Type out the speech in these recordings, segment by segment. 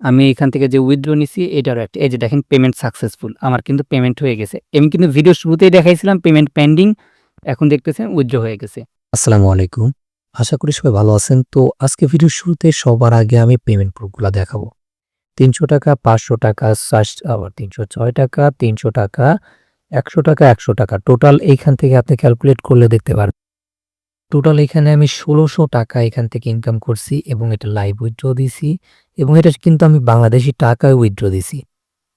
আমি এখান থেকে যে উইথড্র নিছি, এটারও একটা। এই যে দেখেন পেমেন্ট সাকসেসফুল আমার কিন্তু পেমেন্ট হয়ে গেছে। আমি কিন্তু ভিডিও শুরুতেই দেখাইছিলাম পেমেন্ট পেন্ডিং এখন দেখতেছেন উইথড্র হয়ে গেছে। আসসালামু আলাইকুম। আশা করি সবাই ভালো আছেন। তো আজকে ভিডিও শুরুতে সবার আগে আমি পেমেন্ট প্রুফগুলো দেখাবো। তিনশো টাকা, পাঁচশো টাকা আবার তিনশো ছয় টাকা, তিনশো টাকা, একশো টাকা একশো টাকা। টোটাল এইখান থেকে আপনি ক্যালকুলেট করলে দেখতে পারবেন। টোটাল এখানে আমি ষোলোশো টাকা এখান থেকে ইনকাম করছি এবং এটা লাইভ উইথড্র দিছি। এবং এটা কিন্তু আমি বাংলাদেশি টাকায় উইথড্র দিছি।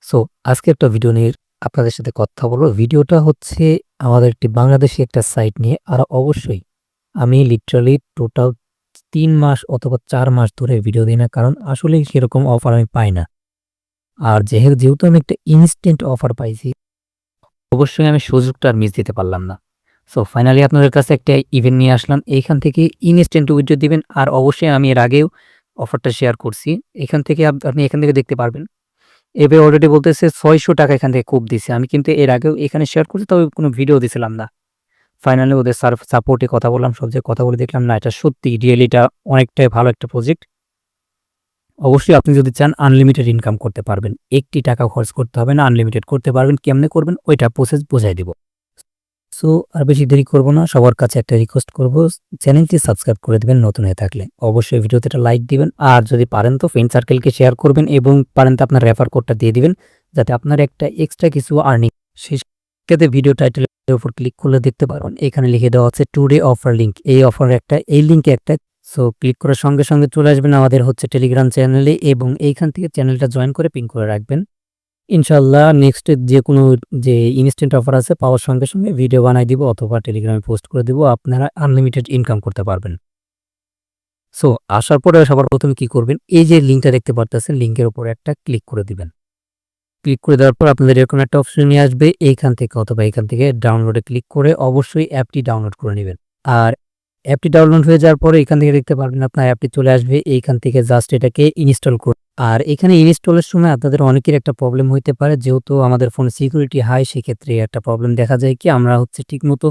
সো আজকে একটা ভিডিও নিয়ে আপনাদের সাথে কথা বলব। ভিডিওটা হচ্ছে আমাদের একটি বাংলাদেশি একটা সাইট নিয়ে। আর অবশ্যই আমি লিটারালি টোটাল তিন মাস অথবা চার মাস ধরে ভিডিও দিই না, কারণ আসলে সেরকম অফার আমি পাই না। আর যেহেতু যেহেতু আমি একটা ইনস্ট্যান্ট অফার পাইছি, অবশ্যই আমি সুযোগটা আর মিস দিতে পারলাম না। সো ফাইনালি আপনাদের কাছে একটা ইভেন্ট নিয়ে আসলাম। এইখান থেকে ইনস্ট্যান্ট উইথড্র দিবেন। আর অবশ্যই আমি এর আগেও অফারটা শেয়ার করছি। এখান থেকে আপনি এখান থেকে দেখতে পারবেন। এবার অলরেডি বলতেছে ছয়শো টাকা এখান থেকে খুব দিছে। আমি কিন্তু এর আগেও এখানে শেয়ার করছি, তবে কোনো ভিডিও দিছিলাম না। ফাইনালি ওদের সাপোর্টে কথা বললাম, সব কথা বলে দেখলাম, না, এটা সত্যি রিয়েলি এটা অনেকটাই ভালো একটা প্রজেক্ট অবশ্যই আপনি যদি চান আনলিমিটেড ইনকাম করতে পারবেন। একটি টাকা খরচ করতে হবে না আনলিমিটেড করতে পারবেন, কেমনে করবেন, ওইটা প্রসেস বোঝাই দিব। সো আর বেশি দেরি করব না, সবার কাছে একটা রিকোয়েস্ট করব, চ্যানেলটি সাবস্ক্রাইব করে দেবেন নতুন হয়ে থাকলে। অবশ্যই ভিডিওতে একটা লাইক দিবেন, আর যদি পারেন তো ফ্রেন্ড সার্কেলকে শেয়ার করবেন এবং পারেন তো আপনার রেফার কোডটা দিয়ে দিবেন, যাতে আপনার একটা এক্সট্রা কিছু আর্নিং সেই সাথে ভিডিও টাইটেলের উপর ক্লিক করলে দেখতে পারবেন। এখানে লিখে দেওয়া আছে টুডে অফার লিঙ্ক এই অফার একটা, এই লিঙ্কে একটা সো ক্লিক করার সঙ্গে সঙ্গে চলে আসবেন আমাদের হচ্ছে টেলিগ্রাম চ্যানেলে এবং এইখান থেকে চ্যানেলটা জয়েন করে পিন করে রাখবেন। ইনশাল্লাহ নেক্সট যে কোনো যে ইনস্ট্যান্ট অফার আছে পাওয়ার সঙ্গে সঙ্গে ভিডিও বানাই দিব অথবা টেলিগ্রামে পোস্ট করে দিব, আপনারা আনলিমিটেড ইনকাম করতে পারবেন। সো আসার পরে সবার প্রথমে কি করবেন? এই যে লিঙ্কটা দেখতে পারতেছেন লিঙ্কের উপর একটা ক্লিক করে দিবেন। ক্লিক করে দেওয়ার পর আপনাদের এরকম একটা অপশন নিয়ে আসবে, এইখান থেকে অথবা এইখান থেকে ডাউনলোডে ক্লিক করে অবশ্যই অ্যাপটি ডাউনলোড করে নেবেন। আর অ্যাপটি ডাউনলোড হয়ে যাওয়ার পরে এখান থেকে দেখতে পারবেন আপনার অ্যাপটি চলে আসবে। এইখান থেকে জাস্ট এটাকে ইনস্টল করুন আর এখানে ইনস্টলের সময় আপনাদের অনেকের একটা প্রবলেম হইতে পারে। যেহেতু আমাদের ফোনে সিকিউরিটি হাই, সেক্ষেত্রে একটা প্রবলেম দেখা যায় কি, আমরা হচ্ছে ঠিকমতো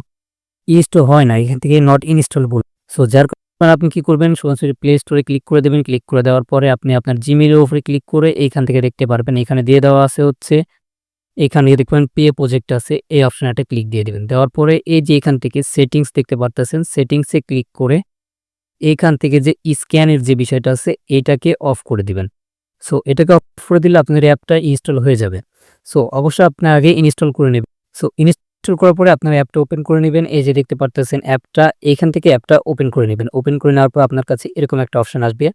ইনস্টল হয় না। এখান থেকে নট ইনস্টল বল সো যার কারণে আপনি কি করবেন? সরাসরি প্লে স্টোরে ক্লিক করে দেবেন। ক্লিক করে দেওয়ার পরে আপনি আপনার জিমেলের উপরে ক্লিক করে এইখান থেকে দেখতে পারবেন। এখানে দিয়ে দেওয়া আছে হচ্ছে এখানে দেখবেন পে প্রজেক্ট আছে এই অপশনে একটা ক্লিক দিয়ে দিবেন। দেওয়ার পরে এই যে এখান থেকে সেটিংস দেখতে পারতেছেন সেটিংসে ক্লিক করে এইখান থেকে যে স্ক্যানের যে বিষয়টা আছে, এটাকে অফ করে দিবেন। সো এটাকে অফ করে দিলে আপনার অ্যাপটা ইনস্টল হয়ে যাবে। সো অবশ্যই আপনার আগে ইনস্টল করে নেবেন। সো ইনস্টল করার পরে আপনার অ্যাপটা ওপেন করে নেবেন। এই যে দেখতে পারতেছেন অ্যাপটা এখান থেকে অ্যাপটা ওপেন করে নেবেন। ওপেন করে নেওয়ার পর আপনার কাছে এরকম একটা অপশন আসবে।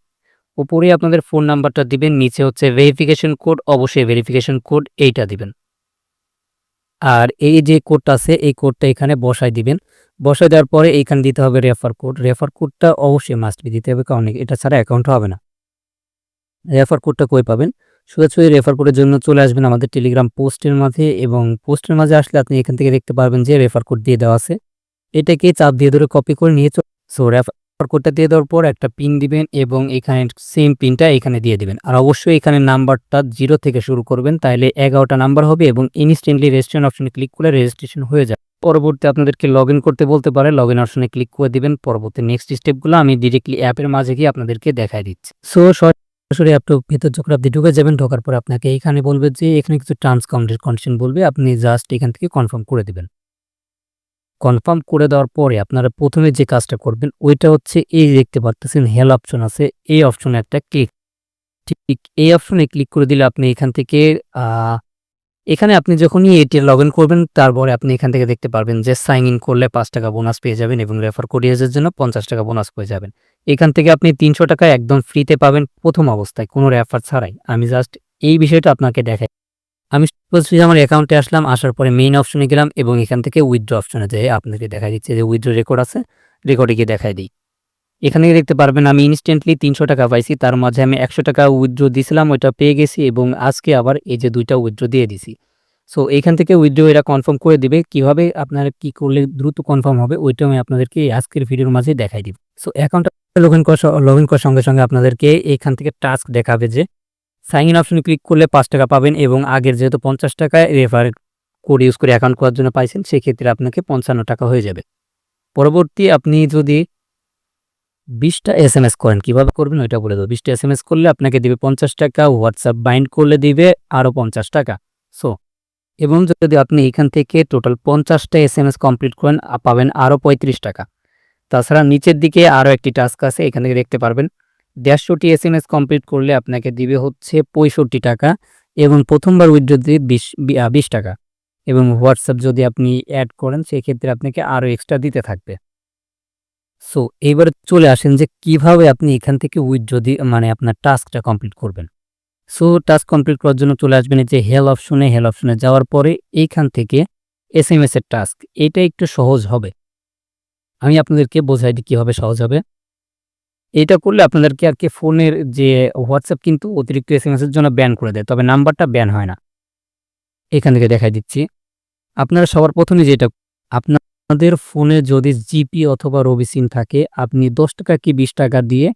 উপরে আপনাদের ফোন নাম্বারটা দিবেন, নিচে হচ্ছে ভেরিফিকেশন কোড অবশ্যই ভেরিফিকেশন কোড এইটা দিবেন। আর এই যে কোডটা আছে, এই কোডটা এখানে বসাই দিবেন। বসাই দেওয়ার পরে এইখানে দিতে হবে রেফার কোড রেফার কোডটা অবশ্যই মাস্ট বি দিতে হবে, কারণ এটা ছাড়া অ্যাকাউন্ট হবে না। রেফার কোডটা কই পাবেন? সোজাসুজি রেফার কোডের জন্য চলে আসবেন আমাদের টেলিগ্রাম পোস্টের মাঝে এবং পোস্টের মাঝে আসলে আপনি এখান থেকে দেখতে পারবেন যে রেফার কোড দিয়ে দেওয়া আছে। এটাকে চাপ দিয়ে ধরে কপি করে নিয়ে সো রেফার কোডটা দিয়ে দেওয়ার পর একটা পিন দিবেন এবং এখানে সেম পিনটা এখানে দিয়ে দিবেন। আর অবশ্যই এখানে নাম্বারটা জিরো থেকে শুরু করবেন তাহলে এগারোটা নাম্বার হবে এবং ইনস্ট্যান্টলি রেজিস্ট্রেশন অপশনে ক্লিক করলে রেজিস্ট্রেশন হয়ে যাবে। পরবর্তী আপনাদেরকে লগ করতে বলতে পারে লগ ইন অপশনে ক্লিক করে দিবেন। পরবর্তী নেক্সট স্টেপগুলো আমি ডিরেক্টলি অ্যাপের মাঝে গিয়ে আপনাদেরকে দেখাই দিচ্ছি। সো সরাসরি অ্যাপটা ভিতর যখন আপনি ঢুকে যাবেন, ঢোকার পর আপনাকে এখানে বলবে যে, এখানে কিছু টার্মস কন্ডিশন বলবে। আপনি জাস্ট এখান থেকে কনফার্ম করে দিবেন। কনফার্ম করে দেওয়ার পরে আপনারা প্রথমে যে কাজটা করবেন, ওইটা হচ্ছে এই দেখতে পারতেছেন হেল অপশন আছে, এই অপশনে একটা ক্লিক। ঠিক এই অপশনে ক্লিক করে দিলে আপনি এখান থেকে এখানে আপনি যখনই এটি লগ ইন করবেন, তারপরে আপনি এখান থেকে দেখতে পারবেন যে সাইন ইন করলে পাঁচ টাকা বোনাস পেয়ে যাবেন এবং রেফার কোরিয়াজের জন্য পঞ্চাশ টাকা বোনাস পেয়ে যাবেন। এখান থেকে আপনি তিনশো টাকা একদম ফ্রিতে পাবেন প্রথম অবস্থায়, কোনো রেফার ছাড়াই। আমি জাস্ট এই বিষয়টা আপনাকে দেখাই। আমি সোজাসুজি আমার অ্যাকাউন্টে আসলাম, আসার পরে মেইন অপশনে গেলাম এবং এখান থেকে উইথড্র অপশনে যেয়ে আপনাকে দেখা দিচ্ছে যে উইথড্র রেকর্ড আছে রেকর্ডে গিয়ে দেখাই দিই। এখানে দেখতে পারবেন আমি ইনস্ট্যান্টলি তিনশো টাকা পাইছি, তার মাঝে আমি একশো টাকা উইথড্র দিয়েছিলাম ওইটা পেয়ে গেছি এবং আজকে আবার এই যে দুইটা উইথড্র দিয়ে দিছি। সো এখান থেকে উইথড্র এরা কনফার্ম করে দিবে, কীভাবে আপনারা কি করলে দ্রুত কনফার্ম হবে ওইটা আমি আপনাদেরকে আজকের ভিডিওর মাঝে দেখাই দিব। সো অ্যাকাউন্টটা লগ ইন করার লগ ইন করার সঙ্গে সঙ্গে আপনাদেরকে এখান থেকে টাস্ক দেখাবে যে সাইন ইন অপশনে ক্লিক করলে পাঁচ টাকা পাবেন এবং আগের যেহেতু পঞ্চাশ টাকায় রেফার কোড ইউজ করে অ্যাকাউন্ট করার জন্য পাইছেন, সেক্ষেত্রে আপনাকে পঞ্চান্ন টাকা হয়ে যাবে। পরবর্তী আপনি যদি বিশটা এস এম এস করেন, কীভাবে করবেন ওইটা বলে দেবো বিশটা এস এম এস করলে আপনাকে দিবে পঞ্চাশ টাকা হোয়াটসঅ্যাপ বাইন্ড করলে দিবে আরও পঞ্চাশ টাকা। সো এবং যদি আপনি এখান থেকে টোটাল পঞ্চাশটা এস এম এস কমপ্লিট করেন পাবেন আরও পঁয়ত্রিশ টাকা। তাছাড়া নিচের দিকে আরও একটি টাস্ক আছে, এখান থেকে দেখতে পারবেন। দেড়শোটি এস এম এস কমপ্লিট করলে আপনাকে দিবে হচ্ছে পঁয়ষট্টি টাকা এবং প্রথমবার উইথড্র দিবে বিশ বিশ টাকা এবং হোয়াটসঅ্যাপ যদি আপনি অ্যাড করেন, সেক্ষেত্রে আপনাকে আরও এক্সট্রা দিতে থাকবে। সো এইবার চলে আসেন যে কীভাবে আপনি এখান থেকে উইথড্র দিয়ে মানে আপনার টাস্কটা কমপ্লিট করবেন। সো টাস্ক কমপ্লিট করার জন্য চলে আসবেন যে হেল অপশনে হেল অপশনে যাওয়ার পরে এইখান থেকে এস এম এস এর টাস্ক এটা একটু সহজ হবে। আমি আপনাদেরকে বোঝাই দিই কীভাবে সহজ হবে। এটা করলে আপনাদেরকে আর কি ফোনের যে হোয়াটসঅ্যাপ কিন্তু অতিরিক্ত এস এর জন্য ব্যান করে দেয়, তবে নাম্বারটা ব্যান হয় না। এখান থেকে দেখাই দিচ্ছি। আপনারা সবার প্রথমে যেটা, আপনাদের ফোনে যদি জিপি অথবা রবি সিম থাকে, আপনি দশ টাকা কি বিশ টাকা দিয়ে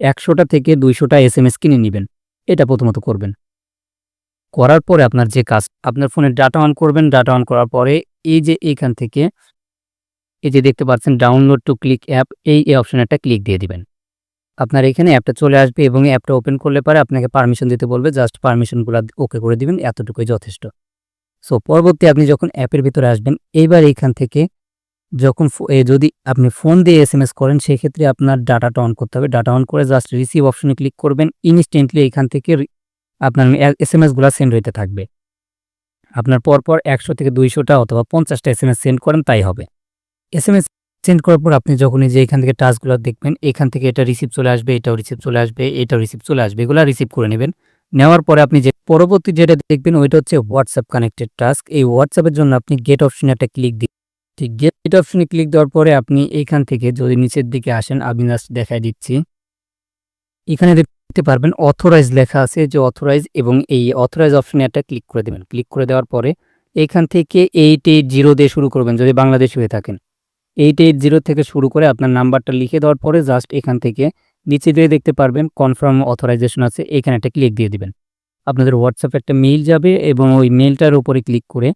একশোটা থেকে দুইশোটা এস এম এস কিনে নেবেন। এটা প্রথমত করবেন। করার পরে আপনার যে কাজ, আপনার ফোনে ডাটা অন করবেন ডাটা অন করার পরে এই যে এইখান থেকে, এই যে দেখতে পাচ্ছেন ডাউনলোড টু ক্লিক অ্যাপ এই অপশনে একটা ক্লিক দিয়ে দিবেন। আপনার এখানে অ্যাপটা চলে আসবে এবং অ্যাপটা ওপেন করলে পরে আপনাকে পারমিশন দিতে বলবে, জাস্ট পারমিশনগুলো ওকে করে দিবেন, এতটুকুই যথেষ্ট। সো, পরবর্তী আপনি যখন অ্যাপের ভিতরে আসবেন, এইবার এইখান থেকে যখন যদি আপনি ফোন দিয়ে এস এম এস করেন, সেক্ষেত্রে আপনার ডাটাটা অন করতে হবে। ডাটা অন করে জাস্ট রিসিভ অপশনে ক্লিক করবেন, ইনস্ট্যান্টলি এখান থেকে আপনার এস এম এসগুলো সেন্ড হইতে থাকবে। আপনার পরপর একশো থেকে দুইশোটা অথবা পঞ্চাশটা এস এম এস সেন্ড করেন, তাই হবে। এস এম এস সেন্ড করার পর আপনি যখনই যে এখান থেকে টাস্কগুলো দেখবেন, এখান থেকে এটা রিসিভ চলে আসবে, এটাও রিসিভ চলে আসবে, এটাও রিসিভ চলে আসবে, এগুলো রিসিভ করে নেবেন। নেওয়ার পরে আপনি যে পরবর্তী যেটা দেখবেন ওইটা হচ্ছে হোয়াটসঅ্যাপ কানেক্টেড টাস্ক এই হোয়াটসঅ্যাপের জন্য আপনি গেট অপশনে একটা ক্লিক দিন। ঠিক গেট অপশনে ক্লিক দেওয়ার পরে আপনি এখান থেকে যদি নিচের দিকে আসেন, আমি জাস্ট দেখাই দিচ্ছি। এখানে দেখতে পারবেন অথরাইজ লেখা আছে যে অথরাইজ এবং এই অথরাইজ অপশনে একটা ক্লিক করে দেবেন। ক্লিক করে দেওয়ার পরে এখান থেকে এইট জিরো দিয়ে শুরু করবেন যদি বাংলাদেশ হয়ে থাকেন। এইট এইট জিরো থেকে শুরু করে আপনার নাম্বারটা লিখে দেওয়ার পরে জাস্ট এখান থেকে নিচে দিয়ে দেখতে পারবেন কনফার্ম অথরাইজেশন আছে, এখানে একটা ক্লিক দিয়ে দিবেন। আপনাদের হোয়াটসঅ্যাপে একটা মেইল যাবে এবং ওই মেইলটার উপরে ক্লিক করে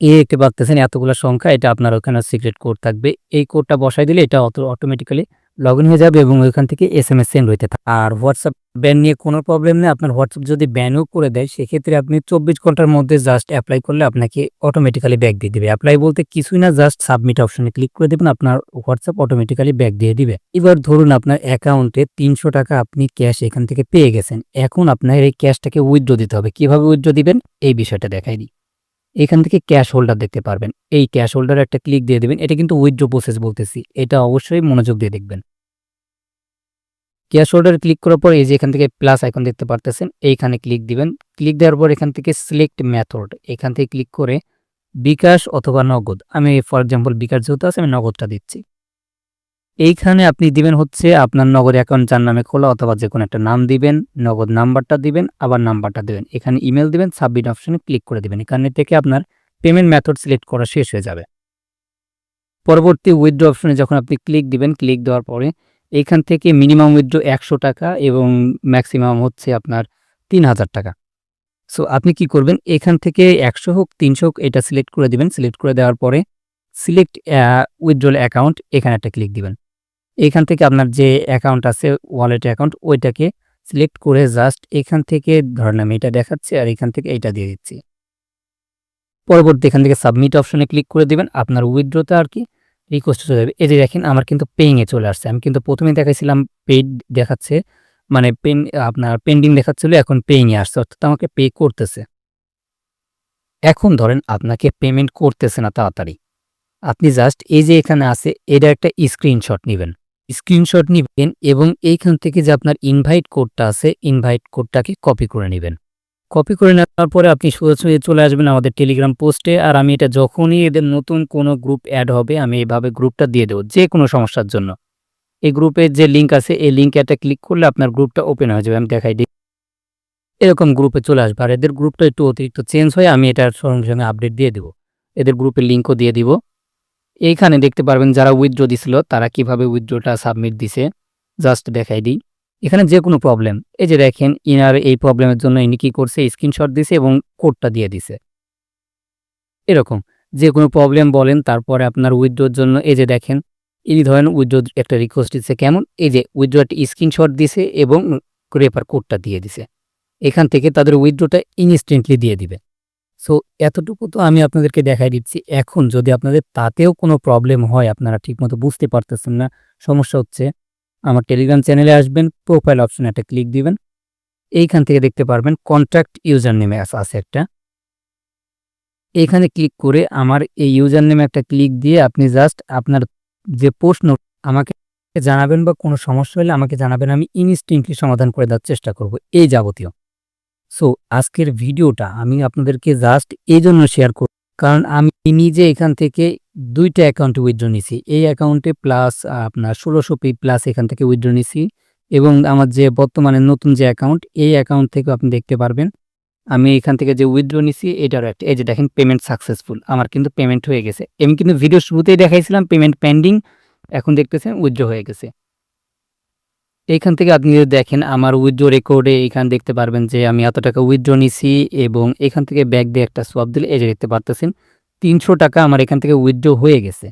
এ দেখতে বাগতেছেন এতগুলো সংখ্যা, এটা আপনার ওখানে সিক্রেট কোড থাকবে। এই কোডটা বসাই দিলে এটা অটোমেটিক্যালি লগ ইন হয়ে যাবে এবং ওইখান থেকে এস এম এস সেন্ড হইতে থাকে। আর হোয়াটসঅ্যাপ ব্যান নিয়ে কোনো প্রবলেম নেই, আপনার হোয়াটসঅ্যাপ যদি ব্যানও করে দেয়, সেক্ষেত্রে আপনি চব্বিশ ঘণ্টার মধ্যে জাস্ট অ্যাপ্লাই করলে আপনাকে অটোমেটিক্যালি ব্যাক দিয়ে দিবে। অ্যাপ্লাই বলতে কিছুই না জাস্ট সাবমিট অপশনে ক্লিক করে দেবেন, আপনার হোয়াটসঅ্যাপ অটোমেটিক্যালি ব্যাক দিয়ে দিবে। এবার ধরুন আপনার অ্যাকাউন্টে তিনশো টাকা আপনি ক্যাশ এখান থেকে পেয়ে গেছেন। এখন আপনার এই ক্যাশটাকে উইথড্র দিতে হবে। কীভাবে উইথড্র দিবেন? এই বিষয়টা দেখাই দিই। এখান থেকে ক্যাশ হোল্ডার দেখতে পারবেন। এই ক্যাশ হোল্ডার একটা ক্লিক দিয়ে দেবেন। এটা কিন্তু উইথড্র প্রসেস বলতেছি। এটা অবশ্যই মনোযোগ দিয়ে দেখবেন। ক্যাশ হোল্ডার ক্লিক করার পর এই যে এখান থেকে প্লাস আইকন দেখতে পারতেছেন, এইখানে ক্লিক দিবেন। ক্লিক দেওয়ার পর এখান থেকে সিলেক্ট মেথড এখান থেকে ক্লিক করে বিকাশ অথবা নগদ। আমি ফর এক্সাম্পল বিকাশ যেহেতু আছে, আমি নগদটা দিচ্ছি। এইখানে আপনি দিবেন হচ্ছে আপনার নগদ অ্যাকাউন্ট যার নামে খোলা অথবা যে কোনো একটা নাম দিবেন, নগদ নাম্বারটা দিবেন, আবার নাম্বারটা দেবেন। এখানে ইমেল দিবেন সাবমিট অপশনে ক্লিক করে দিবেন। এখানে থেকে আপনার পেমেন্ট মেথড সিলেক্ট করা শেষ হয়ে যাবে। পরবর্তী উইথড্র অপশনে যখন আপনি ক্লিক দিবেন ক্লিক দেওয়ার পরে এইখান থেকে মিনিমাম উইথড্র একশো টাকা এবং ম্যাক্সিমাম হচ্ছে আপনার তিন হাজার টাকা। সো আপনি কি করবেন? এখান থেকে একশো হোক, তিনশো হোক, এটা সিলেক্ট করে দিবেন। সিলেক্ট করে দেওয়ার পরে সিলেক্ট উইথড্রল অ্যাকাউন্ট এখানে একটা ক্লিক দিবেন। এখান থেকে আপনার যে অ্যাকাউন্ট আছে ওয়ালেট অ্যাকাউন্ট ওইটাকে সিলেক্ট করে জাস্ট এখান থেকে ধরেন আমি এটা দেখাচ্ছি আর এখান থেকে এইটা দিয়ে দিচ্ছি। পরবর্তী এখান থেকে সাবমিট অপশনে ক্লিক করে দিবেন, আপনার উইথড্রোতে আর কি রিকোয়েস্ট চলে যাবে। এই যে দেখেন আমার কিন্তু পেইংয়ে চলে আসছে। আমি কিন্তু প্রথমে দেখাইছিলাম পেইড দেখাচ্ছে মানে পেন আপনার পেন্ডিং দেখাচ্ছিল, এখন পেইংয়ে আসছে, অর্থাৎ আমাকে পে করতেছে। এখন ধরেন আপনাকে পেমেন্ট করতেছে না তাড়াতাড়ি। আপনি জাস্ট এই যে এখানে আছে, এটা একটা স্ক্রিনশট নেবেন। স্ক্রিনশট নেবেন এবং এইখান থেকে যে আপনার ইনভাইট কোডটা আছে ইনভাইট কোডটাকে কপি করে নেবেন। কপি করে নেওয়ার পরে আপনি সোজাসুজি চলে আসবেন আমাদের টেলিগ্রাম পোস্টে আর আমি এটা যখনই এদের নতুন কোনো গ্রুপ অ্যাড হবে, আমি এইভাবে গ্রুপটা দিয়ে দেবো, যে কোনো সমস্যার জন্য। এই গ্রুপের যে লিঙ্ক আছে, এই লিঙ্কে একটা ক্লিক করলে আপনার গ্রুপটা ওপেন হয়ে যাবে। আমি দেখাই দিই। এরকম গ্রুপে চলে আসবে। আর এদের গ্রুপটা একটু অতিরিক্ত চেঞ্জ হয়ে আমি এটার সঙ্গে সঙ্গে আপডেট দিয়ে দেবো। এদের গ্রুপের লিঙ্কও দিয়ে দিব। এইখানে দেখতে পারবেন যারা উইথড্র দিছিল, তারা কীভাবে উইথড্রটা সাবমিট দিছে জাস্ট দেখাই দিই। এখানে যে কোনো প্রবলেম এই যে দেখেন, ইনার এই প্রবলেমের জন্য ইনি কি করছে স্ক্রিনশট দিছে এবং কোডটা দিয়ে দিছে। এরকম যে কোনো প্রবলেম বলেন, তারপরে আপনার উইথড্রোর জন্য, এই যে দেখেন এই ধরেন উইথড্র একটা রিকোয়েস্ট দিচ্ছে কেমন? এই যে উইথড্র একটা স্ক্রিনশট দিছে এবং রেফার কোডটা দিয়ে দিছে। এখান থেকে তাদের উইথড্রোটা ইনস্ট্যান্টলি দিয়ে দিবে। সো এতটুকু তো আমি আপনাদেরকে দেখাই দিচ্ছি। এখন যদি আপনাদের তাতেও কোনো প্রবলেম হয়, আপনারা ঠিকমতো বুঝতে পারতেছেন না, সমস্যা হচ্ছে আমার টেলিগ্রাম চ্যানেলে আসবেন প্রোফাইল অপশনে একটা ক্লিক দিবেন। এইখান থেকে দেখতে পারবেন কন্ট্রাক্ট ইউজার নেমে আছে একটা। এইখানে ক্লিক করে আমার এই ইউজার নেমে একটা ক্লিক দিয়ে আপনি জাস্ট আপনার যে প্রশ্ন আমাকে জানাবেন বা কোনো সমস্যা হলে আমাকে জানাবেন, আমি ইনস্টিংক্টলি সমাধান করে দেওয়ার চেষ্টা করব। এই যাবতীয়। সো আজকের ভিডিওটা আমি আপনাদেরকে জাস্ট এই জন্য শেয়ার করব কারণ আমি নিজে এখান থেকে দুইটা অ্যাকাউন্টে উইথড্র নিছি। এই অ্যাকাউন্টে প্লাস আপনার ষোলোশো পি প্লাস এখান থেকে উইথড্র নিছি। এবং আমার যে বর্তমানে নতুন যে অ্যাকাউন্ট এই অ্যাকাউন্ট থেকে আপনি দেখতে পারবেন। আমি এখান থেকে যে উইথড্র নিছি, এটারও একটা এই যে দেখেন পেমেন্ট সাকসেসফুল আমার কিন্তু পেমেন্ট হয়ে গেছে। আমি কিন্তু ভিডিও শুরুতেই দেখাইছিলাম পেমেন্ট পেন্ডিং এখন দেখতেছেন উইথড্র হয়ে গেছে। এইখান থেকে আপনি যদি দেখেন আমার উইথড্র রেকর্ডে এখানে দেখতে পারবেন যে আমি এত টাকা উইথড্র নিছি এবং এখান থেকে ব্যাগ দিয়ে একটা সোয়াপ দিলে যে দেখতে পারতেছেন, তিনশো টাকা আমার এখান থেকে উইথড্র হয়ে গেছে।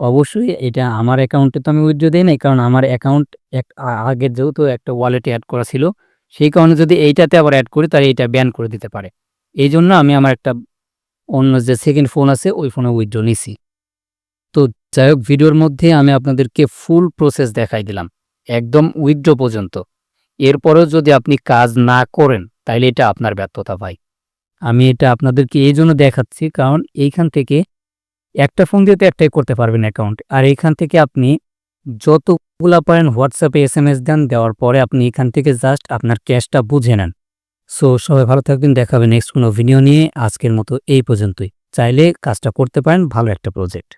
অবশ্যই এটা আমার অ্যাকাউন্টে তো আমি উইথড্র দিই নাই, কারণ আমার অ্যাকাউন্ট এক আগের যেহেতু একটা ওয়ালেটে অ্যাড করা ছিল, সেই কারণে যদি এইটাতে আবার অ্যাড করি তাহলে এইটা ব্যান করে দিতে পারে। এই জন্য আমি আমার একটা অন্য যে সেকেন্ড ফোন আছে, ওই ফোনে উইথড্র নিছি। তো যাই হোক ভিডিওর মধ্যে আমি আপনাদেরকে ফুল প্রসেস দেখাই দিলাম। একদম উইথড্র পর্যন্ত। এরপরেও যদি আপনি কাজ না করেন, তাইলে এটা আপনার ব্যর্থতা ভাই। আমি এটা আপনাদেরকে এই জন্য দেখাচ্ছি, কারণ এইখান থেকে একটা ফোন দিয়ে তো একটাই করতে পারবেন অ্যাকাউন্ট। আর এইখান থেকে আপনি যতগুলা পারেন হোয়াটসঅ্যাপে এস এম এস দেন, দেওয়ার পরে আপনি এখান থেকে জাস্ট আপনার ক্যাশটা বুঝে নেন। সো, সবাই ভালো থাকবেন দেখাবেন নেক্সট কোনো ভিডিও নিয়ে। আজকের মতো এই পর্যন্তই। চাইলে কাজটা করতে পারেন, ভালো একটা প্রজেক্ট